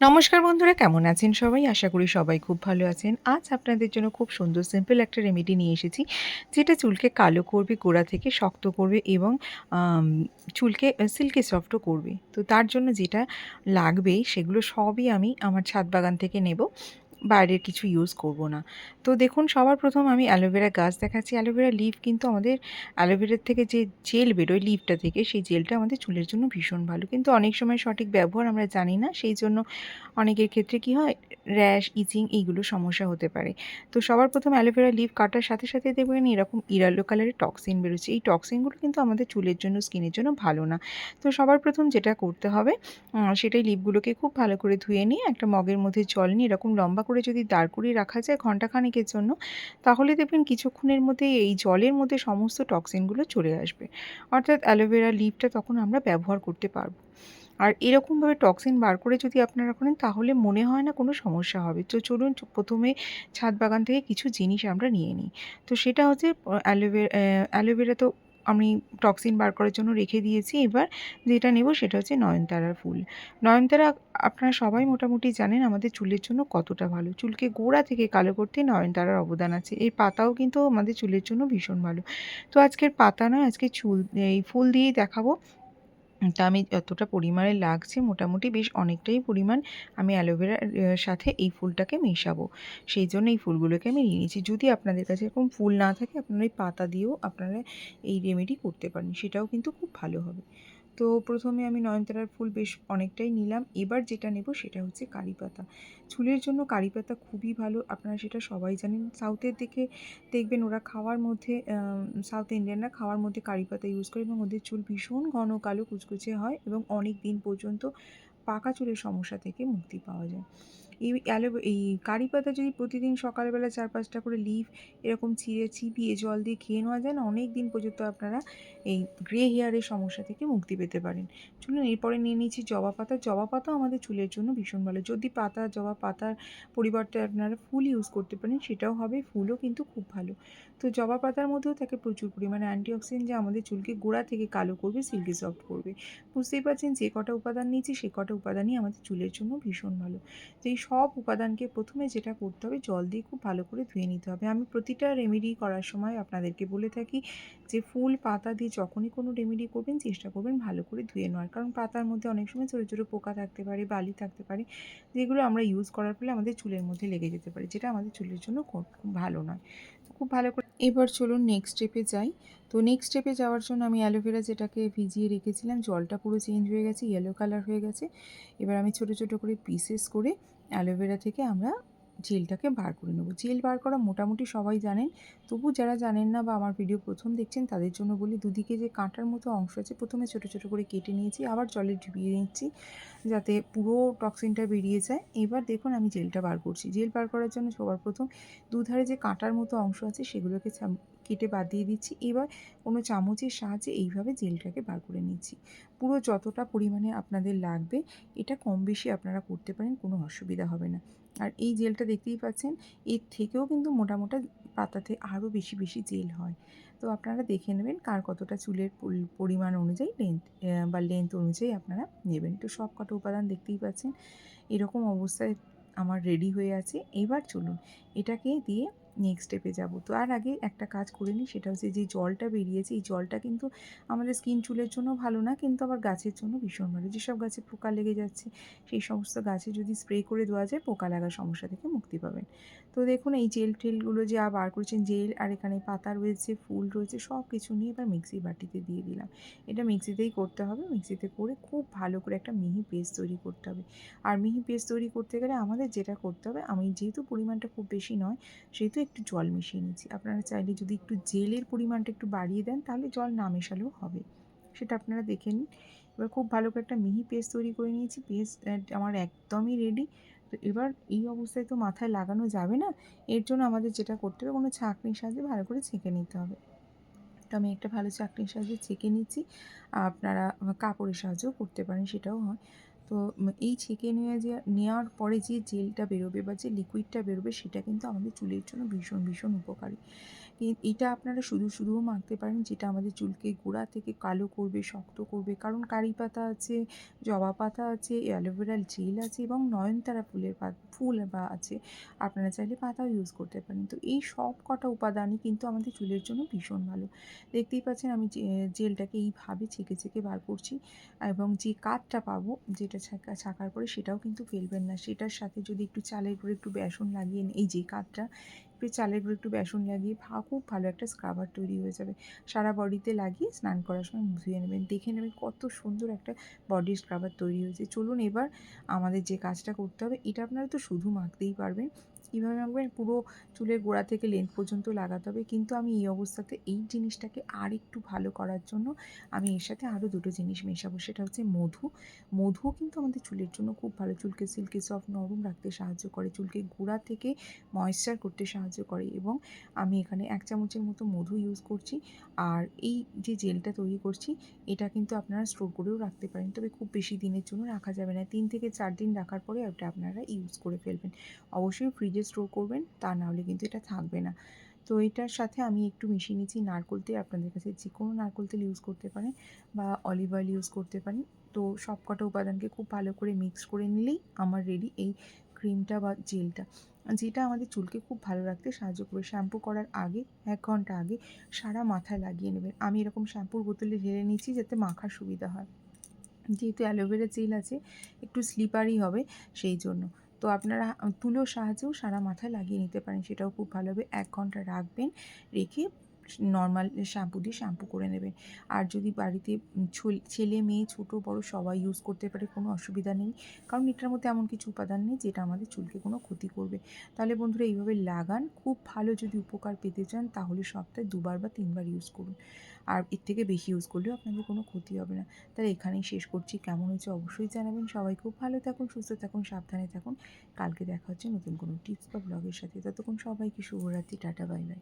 নমস্কার বন্ধুরা, কেমন আছেন সবাই? আশা করি সবাই খুব ভালো আছেন। আজ আপনাদের জন্য খুব সুন্দর সিম্পল একটা রেমেডি নিয়ে এসেছি, যেটা চুলকে কালো করবে, গোড়া থেকে শক্ত করবে এবং চুলকে সিল্কি সফটও করবে। তো তার জন্য যেটা লাগবে, সেগুলো সবই আমি আমার ছাদ বাগান থেকে নেব। বাইরের কিছু ইউজ করব না। তো দেখুন, সবার প্রথম আমি অ্যালোভেরা গাছ দেখাচ্ছি। অ্যালোভেরা লিভ কিন্তু আমাদের অ্যালোভেরার থেকে যে জেল বেরোয় লিফটা থেকে, সেই জেলটা আমাদের চুলের জন্য ভীষণ ভালো। কিন্তু অনেক সময় সঠিক ব্যবহার আমরা জানি না, সেই জন্য অনেকের ক্ষেত্রে কি হয় র্যাশ ইচিং এইগুলো সমস্যা হতে পারে। তো সবার প্রথম অ্যালোভেরা লিভ কাটার সাথে সাথে দেখবেন এরকম ইরালো কালারের টক্সিন বেরোচ্ছে। এই টক্সিনগুলো কিন্তু আমাদের চুলের জন্য স্কিনের জন্য ভালো না। তো সবার প্রথম যেটা করতে হবে সেটাই লিপগুলোকে খুব ভালো করে ধুয়ে নিয়ে, একটা মগের মধ্যে জল নিয়ে এরকম লম্বা করে যদি দাঁড় করিয়ে রাখা যায় ঘন্টাখানেকের জন্য, তাহলে দেখবেন কিছুক্ষণের মধ্যে এই জলের মধ্যে সমস্ত টক্সিনগুলো চলে আসবে। অর্থাৎ অ্যালোভেরা লিপটা তখন আমরা ব্যবহার করতে পারব। আর এরকমভাবে টক্সিন বার করে যদি আপনারা করেন, তাহলে মনে হয় না কোনো সমস্যা হবে। তো চলুন প্রথমে ছাদ বাগান থেকে কিছু জিনিস আমরা নিয়ে নিই। তো সেটা হচ্ছে অ্যালোভেরা অ্যালোভেরা তো আমি টক্সিন বার করার জন্য রেখে দিয়েছি। এবার যেটা নেব সেটা হচ্ছে নয়নতারার ফুল। নয়নতারা, আপনারা সবাই মোটামুটি জানেন আমাদের চুলের জন্য কতটা ভালো। চুলকে গোড়া থেকে কালো করতে নয়নতারার অবদান আছে। এই পাতাও কিন্তু আমাদের চুলের জন্য ভীষণ ভালো। তো আজকের পাতা নয়, আজকে চুল, এই ফুল দিয়েই দেখাবো। তা আমি যতটা পরিমাণে লাগছে মোটামুটি বেশ অনেকটাই পরিমাণ আমি অ্যালোভেরার সাথে এই ফুলটাকে মেশাবো। সেই জন্য এই ফুলগুলোকে আমি নিয়ে নিয়েছি। যদি আপনাদের কাছে এরকম ফুল না থাকে, আপনারা এই পাতা দিয়েও আপনারা এই রেমেডি করতে পারেন। সেটাও কিন্তু খুব ভালো হবে। তো প্রথমে আমি নয়নতারার ফুল বেশ অনেকটাই নিলাম। এবার যেটা নেব সেটা হচ্ছে কারিপাতা চুলের জন্য কারিপাতা খুবই ভালো। আপনারা সেটা সবাই জানেন। সাউথের দিকে দেখবেন ওরা খাওয়ার মধ্যে সাউথ ইন্ডিয়ানরা খাওয়ার মধ্যে কারিপাতা ইউজ করে এবং ওদের চুল ভীষণ ঘন কালো কুচকুচে হয় এবং অনেক দিন পর্যন্ত পাকা চুলের সমস্যা থেকে মুক্তি পাওয়া যায়। এই অ্যালো এই কারি পাতা যদি প্রতিদিন সকালবেলা চার পাঁচটা করে লিফ এরকম ছিঁড়ে চিপিয়ে জল দিয়ে খেয়ে নেওয়া যায় না, অনেক দিন পর্যন্ত আপনারা এই গ্রে হেয়ারের সমস্যা থেকে মুক্তি পেতে পারেন। চলুন এরপরে নিয়ে নিচ্ছি জবা পাতা। জবা পাতাও আমাদের চুলের জন্য ভীষণ ভালো। যদি পাতা, জবা পাতার পরিবর্তে আপনারা ফুল ইউজ করতে পারেন, সেটাও হবে, ফুলও কিন্তু খুব ভালো। তো জবা পাতার মধ্যেও থাকে প্রচুর পরিমাণে অ্যান্টিঅক্সিডেন্ট যা আমাদের চুলকে গোড়া থেকে কালো করবে সিল্কি সফট করবে। বুঝতেই পারছেন, যে কটা উপাদান নিয়েছি, সে কটা উপাদানই আমাদের চুলের জন্য ভীষণ ভালো। তো এই সব উপাদানকে প্রথমে যেটা করতে হবে, জল দিয়ে খুব ভালো করে ধুয়ে নিতে হবে। আমি প্রতিটা রেমেডি করার সময় আপনাদেরকে বলে থাকি যে, ফুল পাতা দিয়ে যখনই কোনো রেমেডি করবেন, চেষ্টা করবেন ভালো করে ধুয়ে নেওয়ার। কারণ পাতার মধ্যে অনেক সময় ছোটো ছোটো পোকা থাকতে পারে, বালি থাকতে পারে, যেগুলো আমরা ইউজ করার ফলে আমাদের চুলের মধ্যে লেগে যেতে পারে, যেটা আমাদের চুলের জন্য খুব ভালো নয়। খুব ভালো করে এবার চলুন নেক্সট স্টেপে যাই। তো নেক্সট স্টেপে যাওয়ার জন্য আমি অ্যালোভেরা যেটাকে ভিজিয়ে রেখেছিলাম, জলটা পুরো চেঞ্জ হয়ে গেছে ইয়েলো কালার হয়ে গেছে। এবার আমি ছোটো ছোটো করে পিসেস করে অ্যালোভেরা থেকে আমরা জেলটাকে বার করে নেব। জেল বার করা মোটামুটি সবাই জানেন। তবু যারা জানেন না বা আমার ভিডিও প্রথম দেখছেন, তাদের জন্য বলি দুদিকে যে কাঁটার মতো অংশ আছে, প্রথমে ছোটো ছোটো করে কেটে নিয়েছি, আবার জলে ডুবিয়ে নিচ্ছি যাতে পুরো টক্সিনটা বেরিয়ে যায়। এবার দেখুন আমি জেলটা বার করছি। জেল বার করার জন্য সবার প্রথম দুধারে যে কাঁটার মতো অংশ আছে, সেগুলোকে কেটে বাদ দিয়ে দিচ্ছি। এবার কোনো চামচের সাহায্যে এইভাবে জেলটাকে বার করে নিচ্ছি। পুরো যতটা পরিমাণে আপনাদের লাগবে, এটা কম বেশি আপনারা করতে পারেন, কোনো অসুবিধা হবে না। আর এই জেলটা দেখতেই পাচ্ছেন, এর থেকেও কিন্তু মোটা মোটা পাতাতে আরও বেশি বেশি জেল হয়। তো আপনারা দেখে নেবেন কার কতটা চুলের পরিমাণ অনুযায়ী লেন্থ বা লেন্থ অনুযায়ী আপনারা নেবেন। তো সব কটা উপাদান দেখতেই পাচ্ছেন, এরকম অবস্থায় আমার রেডি হয়ে আছে। এবার চলুন, এটাকে দিয়ে নেক্সট স্টেপে যাব। তো আর আগে একটা কাজ করে নিই, সেটা হচ্ছে যে জলটা বেরিয়েছে, এই জলটা কিন্তু আমাদের স্কিন চুলের জন্য ভালো না, কিন্তু আবার গাছের জন্য ভীষণ ভালো। যেসব গাছে পোকা লেগে যাচ্ছে, সেই সমস্ত গাছে যদি স্প্রে করে দেওয়া যায়, পোকা লাগার সমস্যা থেকে মুক্তি পাবেন। তো দেখুন, এই জেল টেলগুলো যে আর বার করেছেন জেল আর এখানে পাতা রয়েছে, ফুল রয়েছে সব কিছু নিয়ে এবার মিক্সি বাটিতে দিয়ে দিলাম। এটা মিক্সিতেই করতে হবে মিক্সিতে করে খুব ভালো করে একটা মিহি পেস্ট তৈরি করতে হবে। আর মিহি পেস্ট তৈরি করতে গেলে আমাদের যেটা করতে হবে, আমি যেহেতু পরিমাণটা খুব বেশি নয়, সেহেতু একটু জল মিশিয়ে নিচ্ছি। আপনারা চাইলে যদি একটু জেলের পরিমাণটা একটু বাড়িয়ে দেন, তাহলে জল না মেশালেও হবে। সেটা আপনারা দেখে নিন। এবার খুব ভালো করে একটা মিহি পেস্ট তৈরি করে নিয়েছি। পেস্ট আমার একদমই রেডি তো এবার এই অবস্থায় তো মাথায় লাগানো যাবে না। এর জন্য আমাদের যেটা করতে হবে, কোনো ছাঁকনির সাহায্যে ভালো করে ছেঁকে নিতে হবে। তো আমি একটা ভালো চাকরির সাহায্যে ছেঁকে নিচ্ছি। আপনারা কাপড়ের সাহায্যেও করতে পারেন, সেটাও হয়। তো এই ছেঁকে নিয়ে যে, নেওয়ার পরে যে জেলটা বেরোবে বা যে লিকুইডটা বেরোবে, সেটা কিন্তু আমাদের চুলের জন্য ভীষণ ভীষণ উপকারী। এটা আপনারা শুধু, শুধুও মাখতে পারেন যেটা আমাদের চুলকে গোড়া থেকে কালো করবে, শক্ত করবে। কারণ কারি পাতা আছে, জবা পাতা আছে, অ্যালোভেরা জেল আছে এবং নয়নতারা ফুলের ফুল বা আছে। আপনারা চাইলে পাতাও ইউজ করতে পারেন। তো এই সব কটা উপাদানই কিন্তু আমাদের চুলের জন্য ভীষণ ভালো। দেখতেই পাচ্ছেন আমি জেলটাকে এইভাবে ছেঁকে ছেঁকে বার করছি এবং যে কাঠটা পাবো, যেটা ছাকা, ছাঁকার পরে সেটাও কিন্তু ফেলবেন না। সেটার সাথে যদি একটু চালের গুঁড়ো একটু বেসন লাগিয়ে এই যে কাঠটা একটু চালের গুঁড়ো, একটু বেসন লাগিয়ে ভা, খুব ভালো একটা স্ক্রাবার তৈরি হয়ে যাবে। সারা বডিতে লাগিয়ে স্নান করার সময় ধুয়ে নেবেন। দেখে নেবেন কত সুন্দর একটা বডি স্ক্রাবার তৈরি হয়েছে। চলুন এবার আমাদের যে কাজটা করতে হবে, এটা আপনারা তো শুধু মাখতেই পারবেন। কীভাবে মাখবেন পুরো চুলের গোড়া থেকে লেন্থ পর্যন্ত লাগাতে হবে। কিন্তু আমি এই অবস্থাতে এই জিনিসটাকে আর একটু ভালো করার জন্য আমি এর সাথে আরও দুটো জিনিস মেশাবো। সেটা হচ্ছে মধু। মধু কিন্তু আমাদের চুলের জন্য খুব ভালো। চুলকে সিল্কি সফট নরম রাখতে সাহায্য করে। চুলকে গোড়া থেকে ময়েশ্চার করতে সাহায্য করে এবং আমি এখানে এক চামচের মতো মধু ইউজ করছি। আর এই যে জেলটা তৈরি করছি, এটা কিন্তু আপনারা স্টোর করেও রাখতে পারেন। তবে খুব বেশি দিনের জন্য রাখা যাবে না। তিন থেকে চার দিন রাখার পরে ওটা আপনারা ইউজ করে ফেলবেন। অবশ্যই ফ্রিজে স্টোর করবেন, তা না হলে কিন্তু এটা থাকবে না। তো এটার সাথে আমি একটু মিশিয়ে নিচ্ছি নারকোল তেল। আপনাদের কাছে যে কোনো নারকোল তেল ইউজ করতে পারেন বা অলিভ অয়েল ইউজ করতে পারেন। তো সব কটা উপাদানকে খুব ভালো করে মিক্স করে নিলেই আমার রেডি এই ক্রিমটা বা জেলটা যেটা আমাদের চুলকে খুব ভালো রাখতে সাহায্য করবে। শ্যাম্পু করার আগে, এক ঘণ্টা আগে সারা মাথায় লাগিয়ে নেবেন। আমি এরকম শ্যাম্পুর বোতলে ঢেলে নিচ্ছি যাতে মাখার সুবিধা হয়। যেহেতু অ্যালোভেরা জেল আছে, একটু স্লিপারি হবে সেই জন্য। তো আপনারা তুলোর সাহায্যেও সারা মাথায় লাগিয়ে নিতে পারেন, সেটাও খুব ভালো হবে। এক ঘণ্টা রাখবেন, রেখে নর্মাল শ্যাম্পু দিয়ে শ্যাম্পু করে নেবেন। আর যদি বাড়িতে ছেলে মেয়ে, ছোট, বড় সবাই ইউজ করতে পারে, কোনো অসুবিধা নেই। কারণ এটার মধ্যে এমন কিছু উপাদান নেই, যেটা আমাদের চুলকে কোনো ক্ষতি করবে। তাহলে বন্ধুরা এইভাবে লাগান, খুব ভালো যদি উপকার পেতে চান, তাহলে সপ্তাহে দুবার বা তিনবার ইউজ করুন। আর এর থেকে বেশি ইউজ করলেও আপনাদের কোনো ক্ষতি হবে না। তাহলে এখানেই শেষ করছি। কেমন হয়েছে অবশ্যই জানাবেন। সবাই খুব ভালো থাকুন, সুস্থ থাকুন, সাবধানে থাকুন। কালকে দেখা হচ্ছে নতুন কোনো টিপস বা ব্লগের সাথে। ততক্ষণ সবাইকে শুভরাত্রি। Tata bye bye